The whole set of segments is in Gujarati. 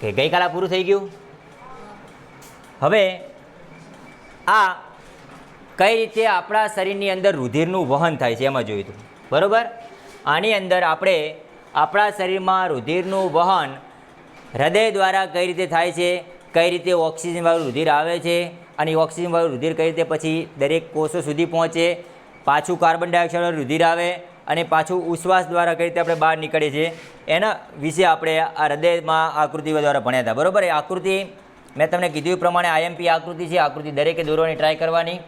કે ગઈકાલે પૂરું થઈ ગયું? હવે આ કઈ રીતે આપણા શરીરની અંદર રુધિરનું વહન થાય છે એમાં જોયું હતું. બરાબર? આની અંદર આપણે આપણા શરીરમાં રુધિરનું વહન હૃદય દ્વારા કઈ રીતે થાય છે, કઈ રીતે ઓક્સિજનવાળું રુધિર આવે છે અને ઓક્સિજનવાળું રુધિર કઈ રીતે પછી દરેક કોષો સુધી પહોંચે, પાછું કાર્બન ડાયોક્સાઇડવાળું રુધિર આવે અને પાછું ઉશ્વાસ દ્વારા કઈ રીતે આપણે બહાર નીકળીએ છીએ, એના વિશે આપણે આ હૃદયમાં આકૃતિ દ્વારા ભણ્યા હતા. બરાબર? એ આકૃતિ, મેં તમને કીધું એ પ્રમાણે આઈએમપી આકૃતિ છે. આકૃતિ દરેકે દોરવાની ટ્રાય કરવાની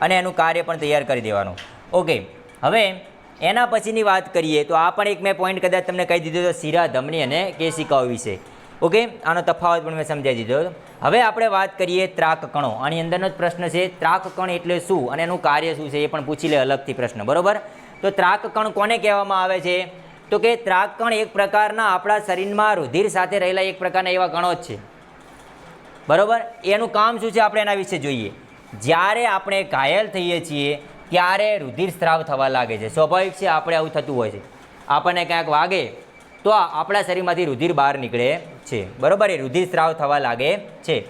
અને એનું કાર્ય પણ તૈયાર કરી દેવાનું. ઓકે. હવે એના પછીની વાત કરીએ તો આ પણ એક મેં પોઈન્ટ કદાચ તમને કહી દીધો હતો શિરા ધમની અને કેશિકાઓ વિશે. ઓકે? આનો તફાવત પણ મેં સમજાવી દીધો હતો. હવે આપણે વાત કરીએ ત્રાક કણો આની અંદરનો જ પ્રશ્ન છે ત્રાક કણ એટલે શું અને એનું કાર્ય શું છે એ પણ પૂછી લે અલગથી પ્રશ્ન. બરોબર? તો ત્રાક કણ કોને કહેવામાં આવે છે? તો કે ત્રાક કણ એક પ્રકારના આપણા શરીરમાં રુધિર સાથે રહેલા એક પ્રકારના એવા કણો જ છે. બરાબર? એનું કામ શું છે? આપણે એના વિશે જોઈએ. જ્યારે આપણે ઘાયલ થઈએ છીએ, ત્યારે રુધિર સ્ત્રાવ થવા લાગે છે. સ્વાભાવિક છે, આપણે આવું થતું હોય છે. આપણને ક્યાંક વાગે, તો આપણા શરીરમાંથી રુધિર બહાર નીકળે છે. બરોબર? એ રુધિર સ્ત્રાવ થવા લાગે છે.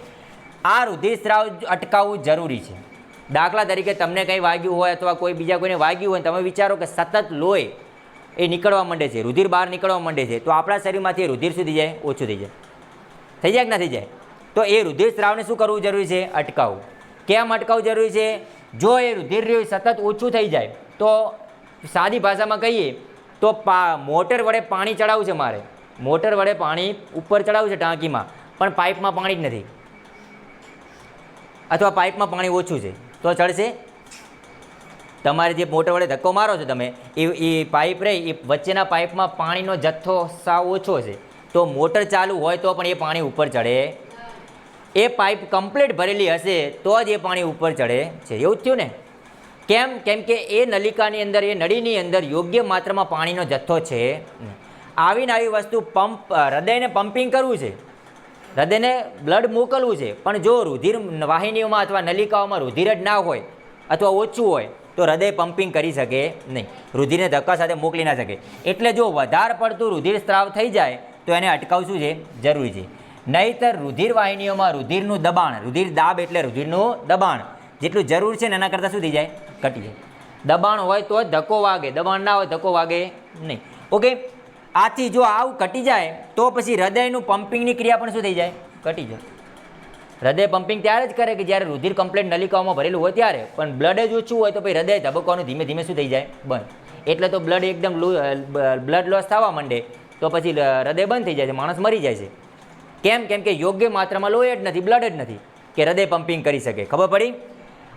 આ રુધિર સ્ત્રાવ અટકાવવું જરૂરી છે. દાખલા તરીકે તમને કંઈ વાગ્યું હોય અથવા કોઈ બીજા કોઈને વાગ્યું હોય, તમે વિચારો કે સતત લોહી એ નીકળવા માંડે છે, રુધિર બહાર નીકળવા માંડે છે, તો આપણા શરીરમાંથી રુધિર રુધિર સુધી જાય, ઓછું થઈ જાય. થઈ જાય કે ના થઈ જાય? તો એ રુધિર સ્ત્રાવને શું કરવું જરૂરી છે? અટકાવવું. કેમ અટકાવવું જરૂરી છે? જો એ રુધિર સતત ઓછું થઈ જાય, તો સાદી ભાષામાં કહીએ, તો પા, મોટર વડે પાણી ચડાવવું છે મારે. મોટર વડે પાણી ઉપર ચડાવવું છે ટાંકીમાં, પણ પાઇપમાં પાણી જ નથી. અથવા પાઇપમાં પાણી ઓછું છે. તો ચડશે. તમારે જે મોટર વડે ધક્કો મારો છો તમે, એ એ પાઇપ રહે, એ વચ્ચેના પાઇપમાં પાણીનો જથ્થો સાવ ઓછો છે. તો મોટર ચાલુ હોય તો પણ એ પાણી ઉપર ચડે. એ પાઇપ કમ્પ્લીટ ભરેલી હશે તો જ એ પાણી ઉપર ચડે છે. એવું જ થયું ને? કેમ? કેમ કે એ નલિકાની અંદર, એ નળીની અંદર યોગ્ય માત્રામાં પાણીનો જથ્થો છે. આવીને આવી વસ્તુ પંપ હૃદયને પમ્પિંગ કરવું છે. હૃદયને બ્લડ મોકલવું છે. પણ જો રુધિર વાહિનીઓમાં અથવા નલિકાઓમાં રુધિર જ ના હોય અથવા ઓછું હોય, તો હૃદય પમ્પિંગ કરી શકે નહીં. રુધિરને ધક્કા સાથે મોકલી ના શકે. એટલે જો વધારે પડતું રુધિર સ્ત્રાવ થઈ જાય, તો એને અટકાવશું છે જરૂરી છે. નહીતર રુધિર વાહિનીઓમાં રુધિરનું દબાણ, રુધિર દાબ એટલે રુધિરનું દબાણ જેટલું જરૂર છે ને એના કરતાં શું થઈ જાય? ઘટી જાય. દબાણ હોય તો ધક્કો વાગે, દબાણ ના હોય ધક્કો વાગે નહીં. ઓકે આથી જો આવું ઘટી જાય, તો પછી હૃદયનું પમ્પિંગની ક્રિયા પણ શું થઈ જાય? ઘટી જાય. હૃદય પમ્પિંગ ત્યારે જ કરે કે જ્યારે રુધિર કમ્પ્લેટ નલિકાઓમાં ભરેલું હોય ત્યારે, પણ બ્લડ જ ઓછું હોય તો પછી હૃદય ધબકવાનું ધીમે ધીમે શું થઈ જાય? બંધ. એટલે તો બ્લડ એકદમ બ્લડ લોસ થવા માંડે, તો પછી હૃદય બંધ થઈ જાય છે, માણસ મરી જાય છે. કેમ? કેમ કે યોગ્ય માત્રામાં લોહી જ નથી બ્લડ જ નથી કે હૃદય પમ્પિંગ કરી શકે. ખબર પડી?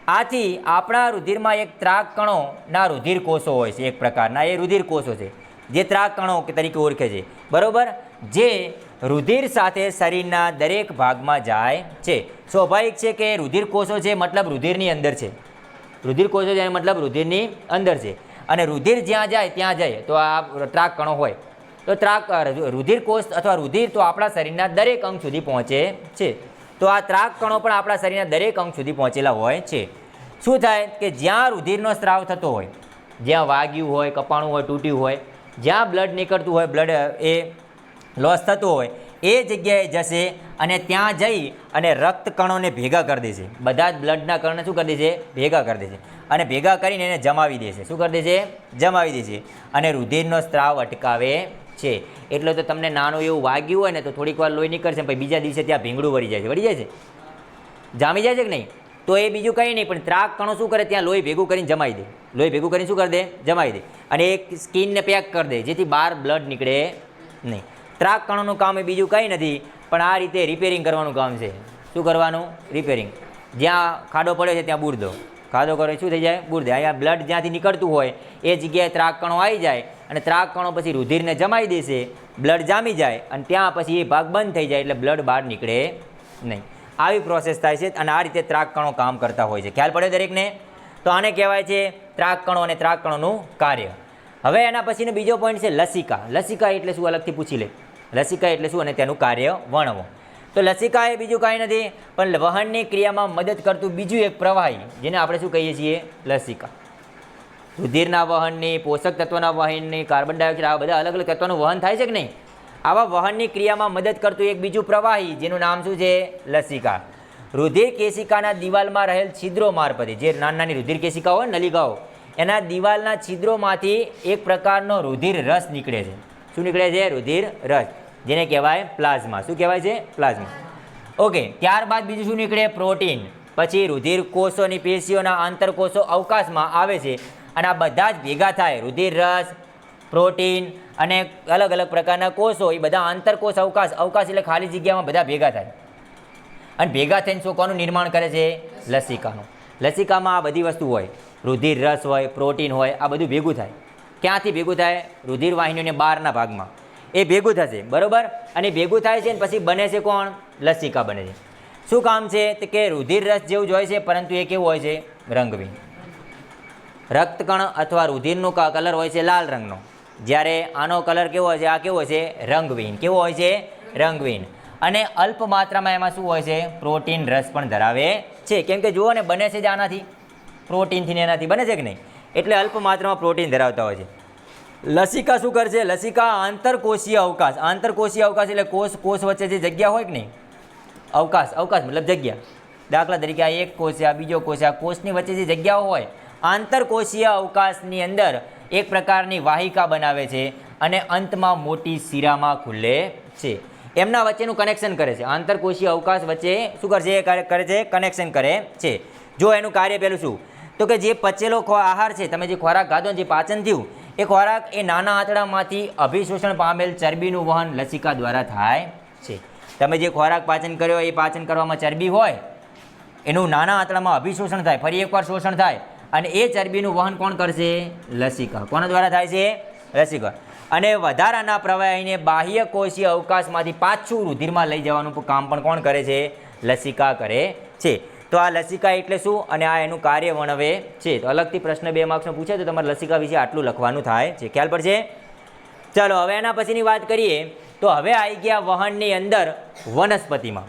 આથી આપણા રુધિરમાં એક ત્રાક કણોના રુધિર કોષો હોય છે, એક પ્રકારના. એ રુધિર કોષો છે. જે ત્રાક કણો કે તરીકે ઓળખે છે. બરાબર? જે રુધિર સાથે શરીરના દરેક ભાગમાં જાય છે. સ્વાભાવિક છે કે રુધિર કોષો છે, મતલબ રુધિરની અંદર છે. રુધિર કોષો છે, મતલબ રુધિરની અંદર છે. અને રુધિર જ્યાં જાય, ત્યાં જાય. તો આ ત્રાક કણો હોય. તો ત્રાક રુધિર કોષ અથવા રુધિર તો આપણા શરીરના દરેક અંગ સુધી પહોંચે છે. તો આ ત્રાક કણો પણ આપણા શરીરના દરેક અંગ સુધી પહોંચેલા હોય છે. શું થાય કે જ્યાં રુધિરનો સ્ત્રાવ થતો હોય, જ્યાં વાગ્યું હોય, કપાણું હોય, તૂટ્યું હોય જ્યાં બ્લડ નીકળતું હોય બ્લડ એ લોસ થતું હોય, એ જગ્યાએ જશે અને ત્યાં જઈ અને રક્ત કણોને ભેગા કરી દેશે. બધા જ બ્લડના કણને શું કરી દેશે? ભેગા કરી દેશે. અને ભેગા કરીને એને જમાવી દેશે. શું કરી દેશે? જમાવી દેશે. અને રુધિરનો સ્ત્રાવ અટકાવે છે. એટલે તો તમને નાનું એવું વાગ્યું હોય ને, તો થોડીક વાર લોહી નીકળશે પછી બીજા દિવસે ત્યાં ભીંગડું વળી જાય છે. વળી જાય છે? જામી જાય છે કે નહીં? તો એ બીજું કંઈ નહીં, પણ ત્રાક કણો શું કરે? ત્યાં લોહી ભેગું કરીને જમાઈ દે. લોહી ભેગું કરીને શું કરી દે? જમાઈ દે. અને એક સ્કિનને પેક કરી દે, જેથી બહાર બ્લડ નીકળે નહીં. ત્રાક કણોનું કામ એ બીજું કંઈ નથી, પણ આ રીતે રિપેરિંગ કરવાનું કામ છે. શું કરવાનું? રિપેરિંગ જ્યાં ખાડો પડે છે ત્યાં બૂર દો ખાડો કરે શું થઈ જાય? બૂર દે અહીંયા બ્લડ જ્યાંથી નીકળતું હોય, એ જગ્યાએ ત્રાક કણો આવી જાય અને ત્રાક કણો પછી રુધિરને જમાઈ દેશે બ્લડ જામી જાય અને ત્યાં પછી એ ભાગ બંધ થઈ જાય એટલે બ્લડ બહાર નીકળે નહીં. આવી પ્રોસેસ થાય છે અને આ રીતે ત્રાક કણો કામ કરતા હોય છે. ખ્યાલ પડે દરેકને? તો આને કહેવાય છે ત્રાકણો અને ત્રાકણોનું કાર્ય. હવે એના પછીનો બીજો પોઈન્ટ છે લસિકા. લસિકા એટલે શું? અલગથી પૂછી લે. લસિકા એટલે શું? અને તેનું કાર્ય વર્ણવો. તો લસિકા એ બીજું કાંઈ નથી, પણ વહનની ક્રિયામાં મદદ કરતું બીજું એક પ્રવાહી, જેને આપણે શું કહીએ છીએ? લસિકા. રુધિરના વહનની, પોષક તત્વના વહનની, કાર્બન ડાયોક્સાઇડ, આ બધા અલગ અલગ તત્વોનું વહન થાય છે કે નહીં? આવા વહનની ક્રિયામાં મદદ કરતું એક બીજું પ્રવાહી, જેનું નામ શું છે? લસિકા. રુધિર કેશિકાના દિવાલમાં રહેલ છિદ્રો મારફતે જે નાની નાની રુધિર કેશિકા હોય નલિકાઓ, એના દિવાલના છિદ્રોમાંથી એક પ્રકારનો રુધિર રસ નીકળે છે. શું નીકળે છે? રુધિર રસ. જેને કહેવાય પ્લાઝમા. શું કહેવાય છે? પ્લાઝમા. ઓકે ત્યારબાદ બીજું શું નીકળે? પ્રોટીન. પછી રુધિર કોષોની પેશીઓના આંતરકોષો અવકાશમાં આવે છે અને આ બધા જ ભેગા થાય. રુધિર રસ, પ્રોટીન અને અલગ અલગ પ્રકારના કોષો, એ બધા આંતરકોષ અવકાશ અવકાશ એટલે ખાલી જગ્યામાં બધા ભેગા થાય. અને ભેગા થઈને શું કોનું નિર્માણ કરે છે લસિકાનું. લસિકામાં આ બધી વસ્તુ હોય. રુધિર રસ હોય, પ્રોટીન હોય, આ બધું ભેગું થાય. ક્યાંથી ભેગું થાય? રુધિર વાહિનીઓને બહારના ભાગમાં. એ ભેગું થશે, બરાબર? અને ભેગું થાય છે ને પછી બને છે કોણ? લસિકા બને છે. શું કામ છે? તો કે રુધિર રસ જેવું જ હોય છે, પરંતુ એ કેવું હોય છે? રંગવિહીન રક્તકણ અથવા રુધિરનો કલર હોય છે લાલ રંગનો. જ્યારે આનો કલર કેવો હોય છે આ કેવો છે રંગવિહીન કેવો હોય છે? રંગવિહીન અને અલ્પ માત્રામાં એમાં શું હોય છે? પ્રોટીન રસ પણ ધરાવે છે. કેમ કે જુઓ ને, બને છે જ આનાથી. પ્રોટીનથી ને એનાથી બને છે કે નહીં? એટલે અલ્પ માત્રામાં પ્રોટીન ધરાવતા હોય છે. લસિકા શું કરશે? લસિકા આંતરકોષીય અવકાશ. આંતરકોષીય અવકાશ એટલે કોષ કોષ વચ્ચે જે જગ્યા હોય કે નહીં? અવકાશ અવકાશ મતલબ જગ્યા. દાખલા તરીકે આ એક કોષ છે આ બીજો કોષ છે આ કોષની વચ્ચે જે જગ્યાઓ હોય, આંતરકોષીય અવકાશની અંદર એક પ્રકારની વાહિકા બનાવે છે અને અંતમાં મોટી શિરામાં ખુલે છે. એમના વચ્ચેનું કનેક્શન કરે છે. આંતરકોષીય અવકાશ વચ્ચે શું કરશે કરે કરે છે? કનેક્શન કરે છે. જો એનું કાર્ય પહેલું શું? તો કે જે પચેલો આહાર છે, તમે જે ખોરાક ખાધો જે પાચન થયું, એ ખોરાક એ નાના આંતડામાંથી અભિશોષણ પામેલ ચરબીનું વહન લસિકા દ્વારા થાય છે. તમે જે ખોરાક પાચન કર્યો એ પાચન કરવામાં ચરબી હોય, એનું નાના આંતડામાં અભિશોષણ થાય, ફરી એકવાર શોષણ થાય, અને એ ચરબીનું વહન કોણ કરશે? લસિકા. કોના દ્વારા થાય છે? લસિકા. અને વધારાના પ્રવાહીને બાહ્ય કોષીય અવકાશમાંથી પાછું રુધિરમાં લઈ જવાનું કામ પણ કોણ કરે છે? લસિકા કરે છે. તો આ લસિકા એટલે શું? અને આ એનું કાર્ય વર્ણવે છે. તો અલગથી પ્રશ્ન બે માર્ક્સનો પૂછે તો તમારે લસિકા વિશે આટલું લખવાનું થાય છે. ખ્યાલ પડશે? ચાલો, હવે એના પછીની વાત કરીએ. તો હવે આવી ગયા વહનની અંદર વનસ્પતિમાં.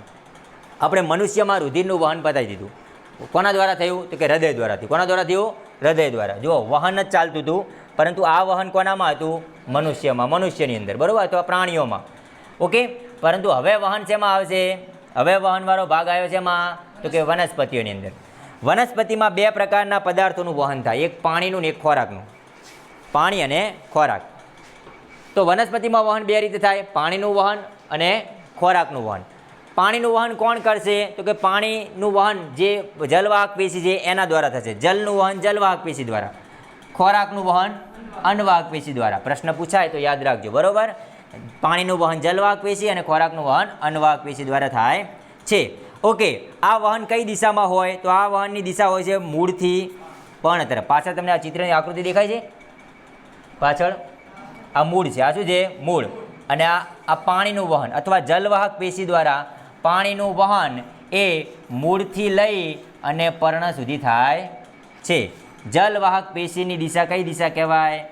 આપણે મનુષ્યમાં રુધિરનું વહન પતાવી દીધું. કોના દ્વારા થયું? તો કે હૃદય દ્વારા થયું. કોના દ્વારા થયું? હૃદય દ્વારા. જુઓ, વહન જ ચાલતું હતું. પરંતુ આ વહન કોનામાં હતું? મનુષ્યમાં, મનુષ્યની અંદર, બરાબર? અથવા પ્રાણીઓમાં. ઓકે? પરંતુ હવે વહન શેમાં આવશે હવે વહનવાળો ભાગ આવ્યો છે એમાં? તો કે વનસ્પતિઓની અંદર. વનસ્પતિમાં બે પ્રકારના પદાર્થોનું વહન થાય. એક પાણીનું ને એક ખોરાકનું. પાણી અને ખોરાક. તો વનસ્પતિમાં વહન બે રીતે થાય. પાણીનું વહન અને ખોરાકનું વહન. પાણીનું વહન કોણ કરશે? તો કે પાણીનું વહન જે જલવાહક પેશી છે, એના દ્વારા થશે. જલનું વહન જલવાહક પેશી દ્વારા. ખોરાકનું વહન અન્નવાહક પેશી દ્વારા. પ્રશ્ન પૂછાય તો યાદ રાખજો, બરોબર? પાણીનું વહન જલવાહક પેશી અને ખોરાકનું વહન અન્નવાહક પેશી દ્વારા થાય છે. ઓકે, આ વહન કઈ દિશામાં હોય? તો આ વહનની દિશા હોય છે મૂળથી પણ તરફ. પાછળ તમને આ ચિત્રની આકૃતિ દેખાય છે? પાછળ? આ મૂળ છે. આ શું છે? મૂળ. અને આ આ પાણીનું વહન અથવા જલવાહક પેશી દ્વારા પાણીનું વહન એ મૂળથી લઈ અને પર્ણ સુધી થાય છે. જલવાહક પેશીની દિશા કઈ દિશા કહેવાય?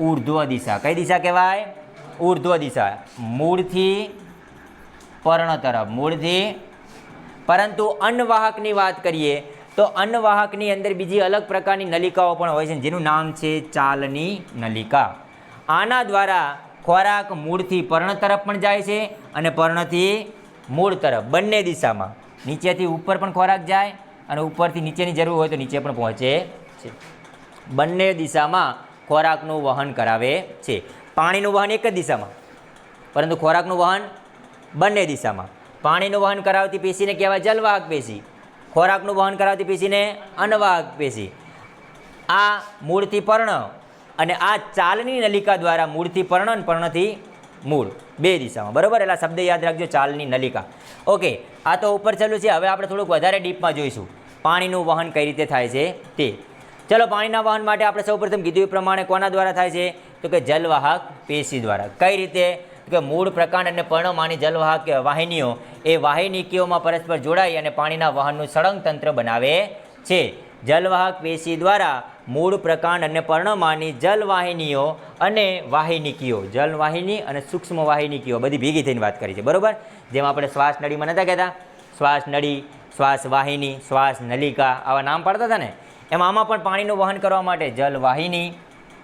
ઉર્ધ્વ દિશા. કઈ દિશા કહેવાય? ઉર્ધ્વ દિશા. મૂળથી પર્ણ તરફ. મૂળથી. પરંતુ અન્નવાહકની વાત કરીએ તો અન્નવાહકની અંદર બીજી અલગ પ્રકારની નલિકાઓ પણ હોય છે જેનું નામ છે ચાલની નલિકા. આના દ્વારા ખોરાક મૂળથી પર્ણ તરફ પણ જાય છે અને પર્ણથી મૂળ તરફ. બંને દિશામાં. નીચેથી ઉપર પણ ખોરાક જાય અને ઉપરથી નીચેની જરૂર હોય તો નીચે પણ પહોંચે છે. બંને દિશામાં ખોરાકનું વહન કરાવે છે. પાણીનું વહન એક જ દિશામાં, પરંતુ ખોરાકનું વહન બંને દિશામાં. પાણીનું વહન કરાવતી પેશીને કહેવાય જલવાહક પેશી. ખોરાકનું વહન કરાવતી પેશીને અન્નવાહક પેશી. આ મૂળથી પર્ણ અને આ ચાલની નલિકા દ્વારા મૂળથી પર્ણ અને પર્ણથી મૂળ, બે દિશામાં. બરાબર? એટલે શબ્દ યાદ રાખજો, ચાલની નલિકા. ઓકે, આ તો ઉપર ચાલુ છે. હવે આપણે થોડુંક વધારે ડીપમાં જોઈશું. પાણીનું વહન કઈ રીતે થાય છે તે. ચલો, પાણીના વહન માટે આપણે સૌપ્રથમ કીધું એ પ્રમાણે કોના દ્વારા થાય છે? તો કે જલવાહક પેશી દ્વારા. કઈ રીતે? કે મૂળ પ્રકાંડ અને પર્ણમાની જલવાહક વાહિનીઓ એ વાહિનીકીઓમાં પરસ્પર જોડાઈ અને પાણીના વહનનું સળંગ તંત્ર બનાવે છે. જલવાહક પેશી દ્વારા મૂળ પ્રકાંડ અને પર્ણમાની જલવાહિનીઓ અને વાહિનીકીઓ, જલવાહિની અને સૂક્ષ્મ વાહિનીકીઓ બધી ભેગી થઈને વાત કરી છે. બરાબર? જેમ આપણે શ્વાસ નળીમાં નતા કહેતા. શ્વાસ નળી શ્વાસ વાહિની, શ્વાસ નલિકા આવા નામ પાડતા હતા ને, એમ આમાં પણ પાણીનું વહન કરવા માટે જલવાહિની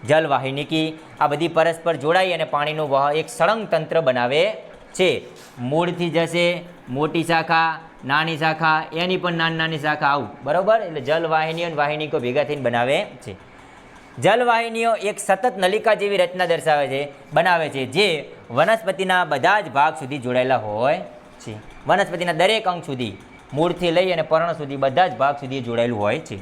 જલવાહિનીકી આ બધી પરસ્પર જોડાઈ અને પાણીનું વહ એક સળંગ તંત્ર બનાવે છે. મૂળથી જશે, મોટી શાખા, નાની શાખા, એની પણ નાની નાની શાખા આવું, બરાબર? એટલે જલવાહિનીઓ અને વાહિનીકો ભેગા થઈને બનાવે છે. જલવાહિનીઓ એક સતત નલિકા જેવી રચના દર્શાવે છે, બનાવે છે, જે વનસ્પતિના બધા જ ભાગ સુધી જોડાયેલા હોય છે. વનસ્પતિના દરેક અંગ સુધી મૂળથી લઈ અને પર્ણ સુધી બધા જ ભાગ સુધી જોડાયેલું હોય છે.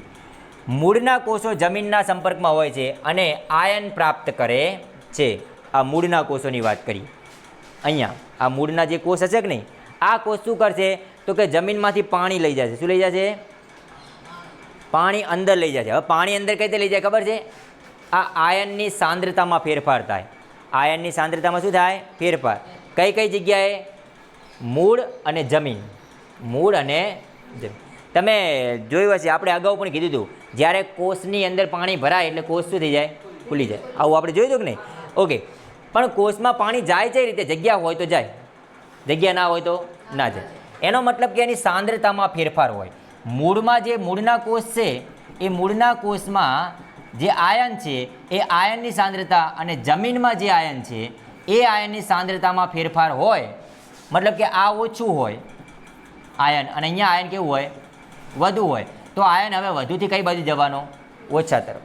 મૂળના કોષો જમીનના સંપર્કમાં હોય છે અને આયન પ્રાપ્ત કરે છે. આ મૂળના કોષોની વાત કરીએ. અહીંયા આ મૂળના જે કોષ હશે કે નહીં? આ કોષ શું કરશે? તો કે જમીનમાંથી પાણી લઈ જશે શું લઈ જશે પાણી અંદર લઈ છે. હવે પાણી અંદર કઈ રીતે લઈ જાય ખબર છે? આ આયનની સાંદ્રતામાં ફેરફાર થાય. આયનની સાંદ્રતામાં શું થાય? ફેરફાર. કઈ કઈ જગ્યાએ? મૂળ અને જમીન. મૂળ અને તમે જોયું હશે, આપણે અગાઉ પણ કીધું હતું, જ્યારે કોષની અંદર પાણી ભરાય એટલે કોષ શું થઈ જાય? ખુલી જાય. આવું આપણે જોયું હતું કે નહીં? ઓકે. પણ કોષમાં પાણી જાય છે રીતે? જગ્યા હોય તો જાય. જગ્યા ના હોય તો ના જાય. એનો મતલબ કે એની સાંદ્રતામાં ફેરફાર હોય. મૂળમાં જે મૂળના કોષ છે, એ મૂળના કોષમાં જે આયન છે, એ આયનની સાંદ્રતા અને જમીનમાં જે આયન છે, એ આયનની સાંદ્રતામાં ફેરફાર હોય. મતલબ કે આ ઓછું હોય. આયન. અને અહીંયા આયન કેવું હોય? વધુ હોય. તો આયન હવે વધુથી કઈ બાજુ જવાનો? ઓછા તરફ.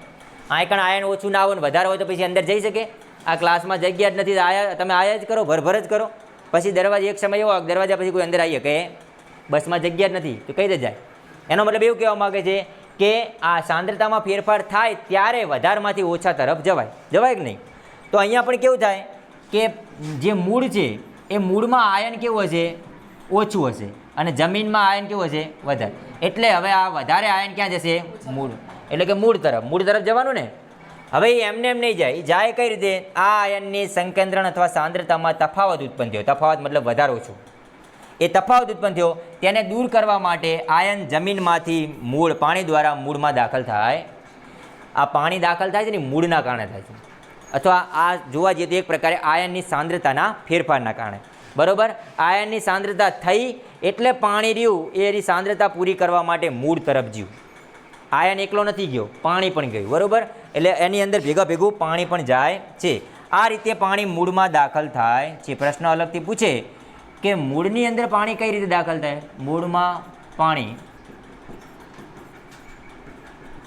આયકણ આયન ઓછું ના હોય ને વધારે હોય તો પછી અંદર જઈ શકે? આ ક્લાસમાં જગ્યા જ નથી. આયા તમે આયા જ કરો, ભરભર જ કરો. પછી દરવાજે એક સમય એવો દરવાજા પછી કોઈ અંદર આવીએ કે બસમાં જગ્યા જ નથી. તો કઈ રીતે જાય? એનો મતલબ એવું કહેવા માગે છે કે આ સાંદ્રતામાં ફેરફાર થાય ત્યારે વધારમાંથી ઓછા તરફ જવાય. જવાય કે નહીં? તો અહીંયા પણ કેવું થાય કે જે મૂળ છે, એ મૂળમાં આયન કેવું હશે? ઓછું હશે. અને જમીનમાં આયન કેવું હશે વધારે. એટલે હવે આ વધારે આયન ક્યાં જશે? મૂળ. એટલે કે મૂળ તરફ. મૂળ તરફ જવાનું ને? હવે એ એમને એમ નહીં જાય. જાય કઈ રીતે? આ આયનની સંકેન્દ્રણ અથવા સાંદ્રતામાં તફાવત ઉત્પન્ન થયો. તફાવત મતલબ વધારો ઓછું. એ તફાવત ઉત્પન્ન થયો. તેને દૂર કરવા માટે આયન જમીનમાંથી મૂળ, પાણી દ્વારા મૂળમાં દાખલ થાય. આ પાણી દાખલ થાય છે ને મૂળના કારણે થાય છે. અથવા આ જોવા જઈએ તો એક પ્રકારે આયનની સાંદ્રતાના ફેરફારના કારણે. બરોબર? આયનની સાંદ્રતા થઈ એટલે પાણી રહ્યું, એ એની સાંદ્રતા પૂરી કરવા માટે મૂળ તરફ જ્યું. આયન એકલો નથી ગયો, પાણી પણ ગયું, બરાબર? એટલે એની અંદર ભેગા ભેગું પાણી પણ જાય છે. આ રીતે પાણી મૂળમાં દાખલ થાય છે. પ્રશ્ન અલગથી પૂછે કે મૂળની અંદર પાણી કઈ રીતે દાખલ થાય? મૂળમાં પાણી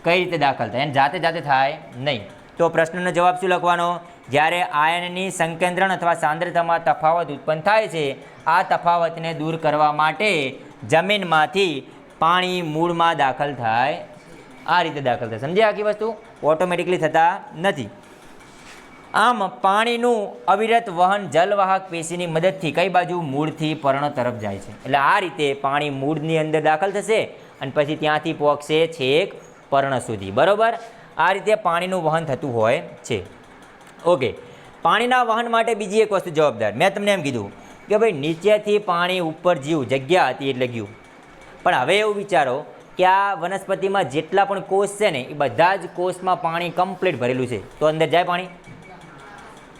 કઈ રીતે દાખલ થાય? એને જાતે જાતે થાય નહીં. તો પ્રશ્નનો જવાબ શું લખવાનો? જ્યારે આયનની સંકેન્દ્રણ અથવા સાંદ્રતામાં તફાવત ઉત્પન્ન થાય છે, આ તફાવતને દૂર કરવા માટે જમીનમાંથી પાણી મૂળમાં દાખલ થાય. આ રીતે દાખલ થાય. સમજ્યા આખી વસ્તુ? ઓટોમેટિકલી થતા નથી. આમ પાણીનું અવિરત વહન જલવાહક પેશીની મદદથી કઈ બાજુ? મૂળથી પર્ણ તરફ જાય છે. એટલે આ રીતે પાણી મૂળની અંદર દાખલ થશે અને પછી ત્યાંથી પહોંચશે છેક પર્ણ સુધી. બરાબર? આ રીતે પાણીનું વહન થતું હોય છે. ઓકે. પાણીના વહન માટે બીજી એક વસ્તુ જવાબદાર. મેં તમને એમ કીધું કે ભાઈ નીચેથી પાણી ઉપર જીવ, જગ્યા હતી એટલે ગયું. પણ હવે એવું વિચારો કે આ વનસ્પતિમાં જેટલા પણ કોષ છે ને, એ બધા જ કોષમાં પાણી કમ્પ્લીટ ભરેલું છે. તો અંદર જાય પાણી?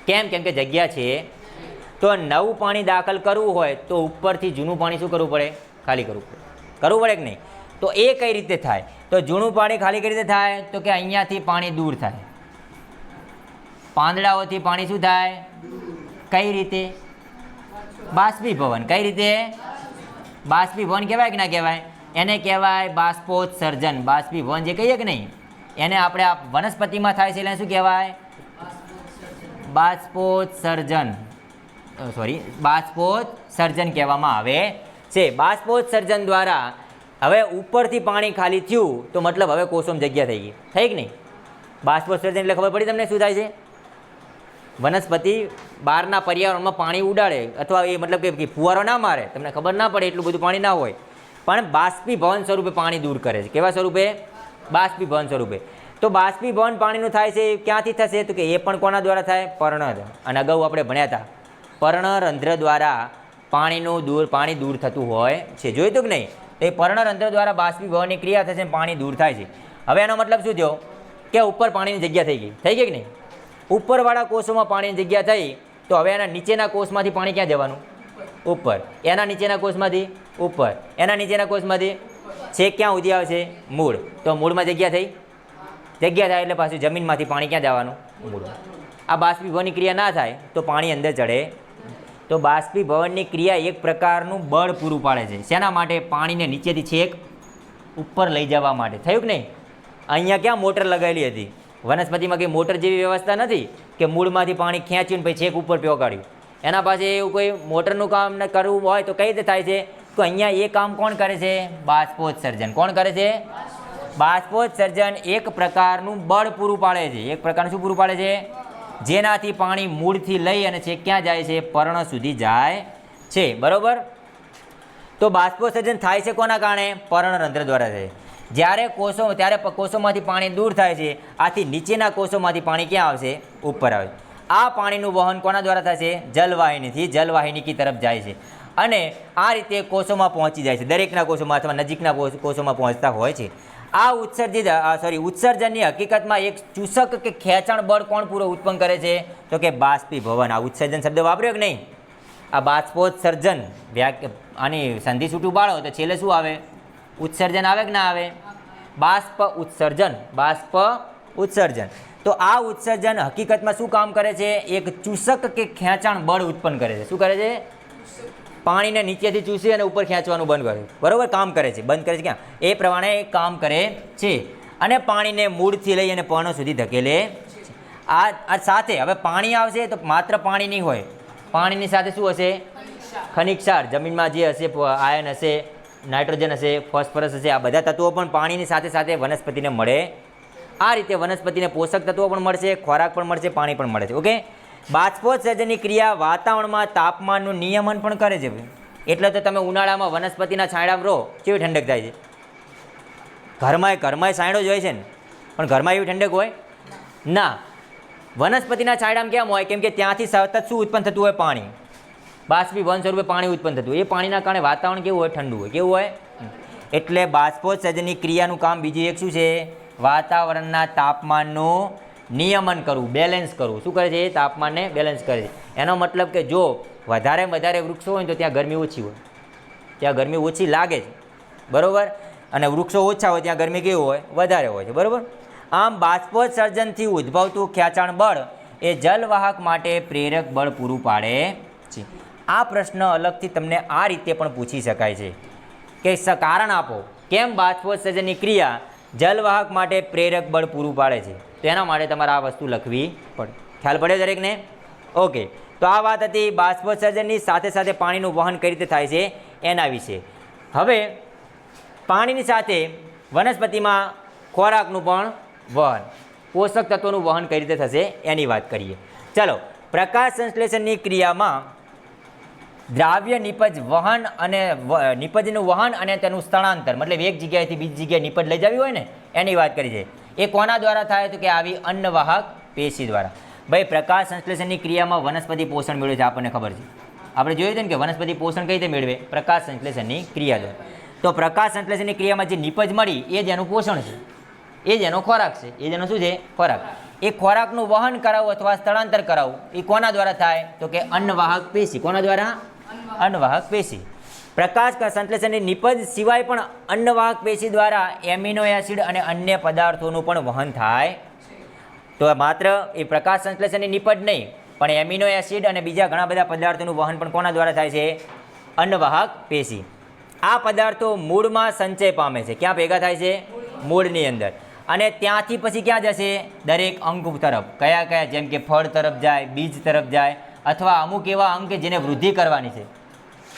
કેમ? કેમ કે જગ્યા છે. તો નવું પાણી દાખલ કરવું હોય તો ઉપરથી જૂનું પાણી શું કરવું પડે? ખાલી કરવું પડે. કરવું પડે કે નહીં? તો એ કઈ રીતે થાય? તો જૂનું પાણી ખાલી કઈ રીતે થાય? તો કે અહીંયાથી પાણી દૂર થાય. પાંદડાઓથી પાણી શું થાય કઈ રીતે? બાષ્પીભવન. કઈ રીતે? બાષ્પીભવન કહેવાય કે ના કહેવાય? એને કહેવાય બાષ્પોત્સર્જન. બાષ્પીભવન જે કહીએ કે નહીં, એને આપણે આ વનસ્પતિમાં થાય છે એટલે શું કહેવાય? બાષ્પોત્સર્જન. સોરી બાષ્પોત્સર્જન કહેવામાં આવે છે. બાષ્પોત્સર્જન દ્વારા હવે ઉપરથી પાણી ખાલી થયું, તો મતલબ હવે કોષોમાં જગ્યા થઈ ગઈ. થઈ કે નહીં? બાષ્પોત્સર્જન એટલે ખબર પડી તમને શું થાય છે? વનસ્પતિ બહારના પર્યાવરણમાં પાણી ઉડાડે અથવા એ મતલબ કે ફુવારો ના મારે, તમને ખબર ના પડે એટલું બધું પાણી ના હોય. પણ બાષ્પીભવન સ્વરૂપે પાણી દૂર કરે છે. કેવા સ્વરૂપે? બાષ્પીભવન સ્વરૂપે. તો બાષ્પીભવન પાણીનું થાય છે એ ક્યાંથી થશે? તો કે એ પણ કોના દ્વારા થાય? પર્ણર અને અગાઉ આપણે ભણ્યા હતા. પર્ણરંધ્ર દ્વારા પાણીનું દૂર પાણી દૂર થતું હોય છે. જોયું હતું કે નહીં? તો એ પર્ણરંધ્ર દ્વારા બાષ્પીભવનની ક્રિયા થશે પાણી દૂર થાય છે. હવે એનો મતલબ શું થયો? કે ઉપર પાણીની જગ્યા થઈ ગઈ. થઈ ગઈ કે નહીં? ઉપરવાળા કોષોમાં પાણીની જગ્યા થઈ, તો હવે એના નીચેના કોષમાંથી પાણી ક્યાં જવાનું? ઉપર. એના નીચેના કોષમાંથી? ઉપર. એના નીચેના કોષમાંથી? છેક ક્યાં સુધી આવશે? મૂળ. તો મૂળમાં જગ્યા થઈ? જગ્યા થાય એટલે પાછું જમીનમાંથી પાણી ક્યાં જવાનું? મૂળ. આ બાષ્પીભવનની ક્રિયા ના થાય, તો પાણી અંદર ચડે. તો બાષ્પીભવનની ક્રિયા એક પ્રકારનું બળ પૂરું પાડે છે. શેના માટે? પાણીને નીચેથી છેક ઉપર લઈ જવા માટે. થયું કે નહીં? અહીંયા ક્યાં મોટર લગાવેલી હતી? વનસ્પતિમાં કંઈ મોટર જેવી વ્યવસ્થા નથી કે મૂળમાંથી પાણી ખેંચ્યું પછી છેક ઉપર પ્યોગાડ્યું એના પાસે એવું કોઈ મોટરનું કામ કરવું હોય તો કઈ રીતે થાય છે? તો અહીંયા એ કામ કોણ કરે છે? બાષ્પોત્સર્જન. કોણ કરે છે? બાષ્પોત્સર્જન એક પ્રકારનું બળ પૂરું પાડે છે. એક પ્રકારનું શું પૂરું પાડે છે? જેનાથી પાણી મૂળથી લઈ અને છેક ક્યાં જાય છે? પર્ણ સુધી જાય છે. બરાબર? તો બાષ્પોત્સર્જન થાય છે કોના કારણે? પર્ણરંધ્ર દ્વારા થાય જ્યારે કોષો ત્યારે કોષોમાંથી પાણી દૂર થાય છે, આથી નીચેના કોષોમાંથી પાણી ક્યાં આવશે? ઉપર આવે. આ પાણીનું વહન કોના દ્વારા થશે જલવાહિનીથી, જલવાહિનીકી તરફ જાય છે. અને આ રીતે કોષોમાં પહોંચી જાય છે. દરેકના કોષોમાં અથવા નજીકના કોષ- કોષોમાં પહોંચતા હોય છે. આ ઉત્સર્જિત સોરી ઉત્સર્જનની હકીકતમાં એક ચૂસક કે ખેંચાણ બળ કોણ પૂરો ઉત્પન્ન કરે છે? તો કે બાષ્પીભવન. આ ઉત્સર્જન શબ્દ વાપર્યો કે નહીં? આ બાષ્પોત્સર્જન વ્યા આની સંધિ છૂટું બાળો તો છેલ્લે શું આવે? ઉત્સર્જન આવે કે ના આવે? બાષ્પ ઉત્સર્જન. બાષ્પ ઉત્સર્જન. તો આ ઉત્સર્જન હકીકતમાં શું કામ કરે છે? એક ચૂસક કે ખેંચાણ બળ ઉત્પન્ન કરે છે. શું કરે છે? પાણીને નીચેથી ચૂસી અને ઉપર ખેંચવાનું બંધ કરે. બરાબર? કામ કરે છે. બંધ કરે છે ક્યાં? એ પ્રમાણે કામ કરે છે. અને પાણીને મૂળથી લઈ અને પર્ણો સુધી ધકેલે આ આ સાથે હવે પાણી આવશે તો માત્ર પાણી નહીં હોય. પાણીની સાથે શું હશે? ખનિજ ક્ષાર જમીનમાં જે હશે આયન હશે નાઇટ્રોજન હશે, ફોસ્ફરસ હશે, આ બધા તત્વો પણ પાણીની સાથે સાથે વનસ્પતિને મળે. આ રીતે વનસ્પતિને પોષક તત્વો પણ મળશે, ખોરાક પણ મળશે, પાણી પણ મળે છે. ઓકે? બાષ્પોત્સર્જનની ક્રિયા વાતાવરણમાં તાપમાનનું નિયમન પણ કરે છે. એટલે તો તમે ઉનાળામાં વનસ્પતિના છાંયડામાં રહો, કેવી ઠંડક થાય છે? ઘરમાં ઘરમાં છાંયડો જ હોય છે ને. પણ ઘરમાં એવી ઠંડક હોય? ના. વનસ્પતિના છાંયડામાં કેમ હોય? કેમ કે ત્યાંથી સતત શું ઉત્પન્ન થતું હોય? પાણી. બાષ્પીભવન સ્વરૂપે પાણી ઉત્પન્ન થતું એ પાણીના કારણે વાતાવરણ કેવું હોય? ઠંડુ હોય. કેવું હોય? એટલે બાષ્પોત્સર્જનની ક્રિયાનું કામ બીજું એક શું છે? વાતાવરણના તાપમાનનું નિયમન કરવું બેલેન્સ કરવું. શું કરે છે? એ તાપમાનને બેલેન્સ કરે છે. એનો મતલબ કે જો વધારે વધારે વૃક્ષો હોય તો ત્યાં ગરમી ઓછી હોય. ત્યાં ગરમી ઓછી લાગે છે. બરાબર? અને વૃક્ષો ઓછા હોય, ત્યાં ગરમી કેવું હોય? વધારે હોય છે. બરાબર? આમ બાષ્પોત્સર્જનથી ઉદ્ભવતું ખેંચાણ બળ એ જલવાહક માટે પ્રેરક બળ પૂરું પાડે છે. આ પ્રશ્ન અલગથી તમને આ રીતે પણ પૂછી શકાય છે. કે કારણ આપો, કેમ બાષ્પોત્સર્જનની ક્રિયા જલવાહક માટે પ્રેરક બળ પૂરું પાડે છે? તો એના માટે તમારે આ વસ્તુ લખવી પડે. ખ્યાલ પડે દરેકને? ઓકે. તો આ વાત હતી બાષ્પોત્સર્જનની સાથે સાથે પાણીનું વહન કઈ રીતે થાય છે એના વિશે. હવે, પાણીની સાથે વનસ્પતિમાં ખોરાકનું પણ વહન, પોષક તત્વોનું વહન કઈ રીતે થશે એની વાત કરીએ. ચલો, પ્રકાશ સંશ્લેષણની ક્રિયામાં દ્રાવ્ય નિપજ વહન અને નિપજનું વહન અને તેનું સ્થળાંતર. મતલબ એક જગ્યાએથી બીજી જગ્યાએ નિપજ લઈ જવી હોય ને, એની વાત કરી છે. એ કોના દ્વારા થાય તો કે આવી અન્નવાહક પેશી દ્વારા. ભાઈ, પ્રકાશ સંશ્લેષણની ક્રિયામાં વનસ્પતિ પોષણ મેળવે છે, આપણને ખબર છે. આપણે જોયું હતું ને કે વનસ્પતિ પોષણ કઈ રીતે મેળવે? પ્રકાશ સંશ્લેષણની ક્રિયા દ્વારા. તો પ્રકાશ સંશ્લેષણની ક્રિયામાં જે નિપજ મળી, એ જ એનું પોષણ છે. એ જ એનો ખોરાક છે. એ જેનો શું છે? ખોરાક. એ ખોરાકનું વહન કરાવવું અથવા સ્થળાંતર કરાવવું, એ કોના દ્વારા થાય? તો કે અન્નવાહક પેશી. કોના દ્વારા? અન્નવાહક પેશી. પ્રકાશ સંશ્લેષણની નિપજ સિવાય પણ અન્નવાહક પેશી દ્વારા એમિનો એસિડ અને અન્ય પદાર્થોનું પણ વહન થાય. તો માત્ર એ પ્રકાશ સંશ્લેષણની નિપજ નહીં, પણ એમિનો એસિડ અને બીજા ઘણા બધા પદાર્થોનું વહન પણ કોના દ્વારા થાય છે? અન્નવાહક પેશી. આ પદાર્થો મૂળમાં સંચય પામે છે. ક્યાં ભેગા થાય છે? મૂળની અંદર. અને ત્યાંથી પછી ક્યાં જશે? દરેક અંગ તરફ. કયા કયા? જેમ કે ફળ તરફ જાય, બીજ તરફ જાય. અથવા અમુક એવા અંગ કે જેને વૃદ્ધિ કરવાની છે.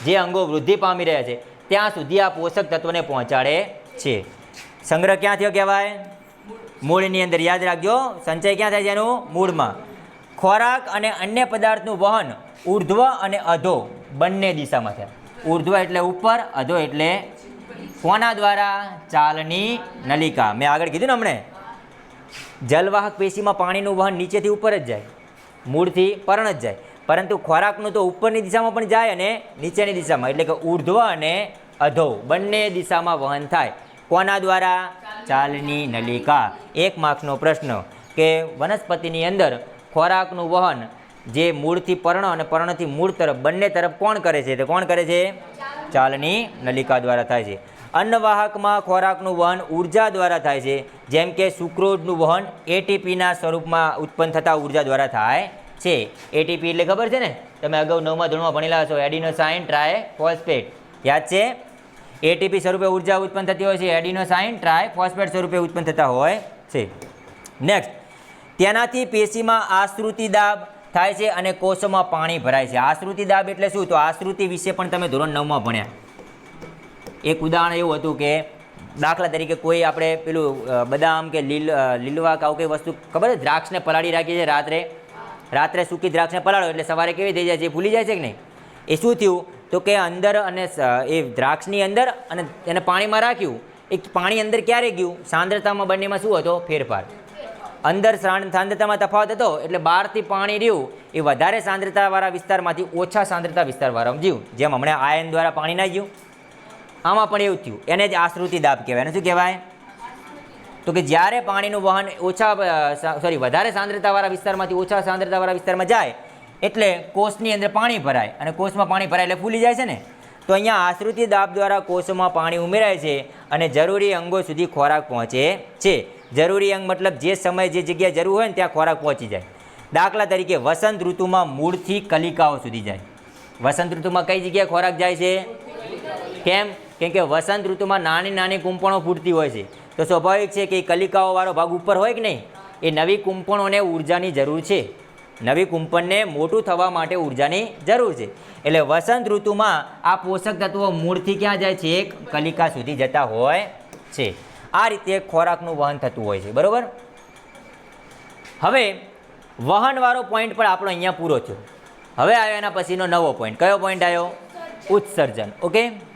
જે અંગો વૃદ્ધિ પામી રહ્યા છે, ત્યાં સુધી આ પોષક તત્વોને પહોંચાડે છે. સંગ્રહ ક્યાં થયો કહેવાય? મૂળની અંદર યાદ રાખજો, સંચય ક્યાં થાય છે એનું? મૂળમાં. ખોરાક અને અન્ય પદાર્થનું વહન ઉર્ધ્વ અને અધો બંને દિશામાં થાય. ઉર્ધ્વ એટલે ઉપર, અધો એટલે કોના દ્વારા? ચાલની નલિકા. મેં આગળ કીધું ને હમણે? જલવાહક પેશીમાં પાણીનું વહન નીચેથી ઉપર જ જાય. મૂળથી પર્ણ જ જાય. પરંતુ ખોરાકનું તો ઉપરની દિશામાં પણ જાય અને નીચેની દિશામાં, એટલે કે ઉર્ધ્વ અને અધો. બંને દિશામાં વહન થાય. કોના દ્વારા? ચાલની નલિકા. એક માર્ક્સનો પ્રશ્ન કે વનસ્પતિની અંદર ખોરાકનું વહન જે મૂળથી પર્ણ અને પર્ણથી મૂળ તરફ, બંને તરફ કોણ કરે છે? તો કોણ કરે છે? ચાલની નલિકા દ્વારા થાય છે. અન્નવાહકમાં ખોરાકનું વહન ઊર્જા દ્વારા થાય છે. જેમ કે સુક્રોજનું વહન એટીપીના સ્વરૂપમાં ઉત્પન્ન થતા ઊર્જા દ્વારા થાય છે. એટીપી એટલે ખબર છે ને? તમે અગાઉ નવમા ધોરણમાં ભણેલા છો એડિનોસાઇન ટ્રાય ફોસ્ફેટ યાદ છે? એટીપી સ્વરૂપે ઊર્જા ઉત્પન્ન થતી હોય છે. એડિનોસાઇન ટ્રાય ફોસ્ફેટ સ્વરૂપે ઉત્પન્ન થતા હોય છે. નેક્સ્ટ તેનાથી પેશીમાં આશ્રુતિ દાબ થાય છે અને કોષોમાં પાણી ભરાય છે. આશ્રુતિ દાબ એટલે શું? તો આશ્રુતિ વિશે પણ તમે ધોરણ નવમાં ભણ્યા. એક ઉદાહરણ એવું હતું કે દાખલા તરીકે કોઈ આપણે પેલું બદામ કે લીલ લીલવા કે આવું કઈ વસ્તુ ખબર છે? દ્રાક્ષને પલાળી રાખીએ છીએ રાત્રે. રાત્રે સૂકી દ્રાક્ષને પલાળો એટલે સવારે કેવી થઈ જાય છે ભૂલી જાય છે કે નહીં? એ શું થયું? તો કે અંદર અને એ દ્રાક્ષની અંદર અને એને પાણીમાં રાખ્યું. એ પાણી અંદર ક્યારે ગયું? સાંદ્રતામાં બંનેમાં શું હતો? ફેરફાર. અંદર સાંદ્રતામાં તફાવત હતો, એટલે બહારથી પાણી રહ્યું. એ વધારે સાંદ્રતાવાળા વિસ્તારમાંથી ઓછા સાંદ્રતા વિસ્તારવાળા ગયું જેમ હમણાં આયન દ્વારા પાણી ના ગયું આમાં પણ એવું થયું. એને જ આશ્રુતિ દાબ કહેવાય. એને શું કહેવાય? તો કે જ્યારે પાણીનું વહન ઓછા સોરી વધારે સાંદ્રતાવાળા વિસ્તારમાંથી ઓછા સાંદ્રતાવાળા વિસ્તારમાં જાય, એટલે કોષની અંદર પાણી ભરાય અને કોષમાં પાણી ભરાય એટલે ફૂલી જાય છે ને? તો અહીંયા આશ્રુતિ દાબ દ્વારા કોષોમાં પાણી ઉમેરાય છે અને જરૂરી અંગો સુધી ખોરાક પહોંચે છે. જરૂરી અંગ મતલબ જે સમયે જે જગ્યાએ જરૂર હોય ને ત્યાં ખોરાક પહોંચી જાય. દાખલા તરીકે વસંત ઋતુમાં મૂળથી કલિકાઓ સુધી જાય. વસંત ઋતુમાં કઈ જગ્યાએ ખોરાક જાય છે? કેમ? કેમ કે વસંત ઋતુમાં નાની નાની કુંપણો ફૂટતી હોય છે. તો સ્વાભાવિક છે કે કલિકાઓવાળો ભાગ ઉપર હોય કે નહીં? એ નવી કુંપણોને ઉર્જાની જરૂર છે. નવી કુંપણને મોટું થવા માટે ઉર્જાની જરૂર છે. એટલે વસંત ઋતુમાં આ પોષક તત્વો મૂળથી ક્યાં જાય છે? એક કલિકા સુધી જતા હોય છે. આ રીતે ખોરાકનું વહન થતું હોય છે. બરાબર? હવે વહનવાળો પોઈન્ટ પણ આપણો અહીંયા પૂરો થયો. હવે આવ્યો એના પછીનો નવો પોઈન્ટ કયો પોઈન્ટ આવ્યો? ઉત્સર્જન. ઓકે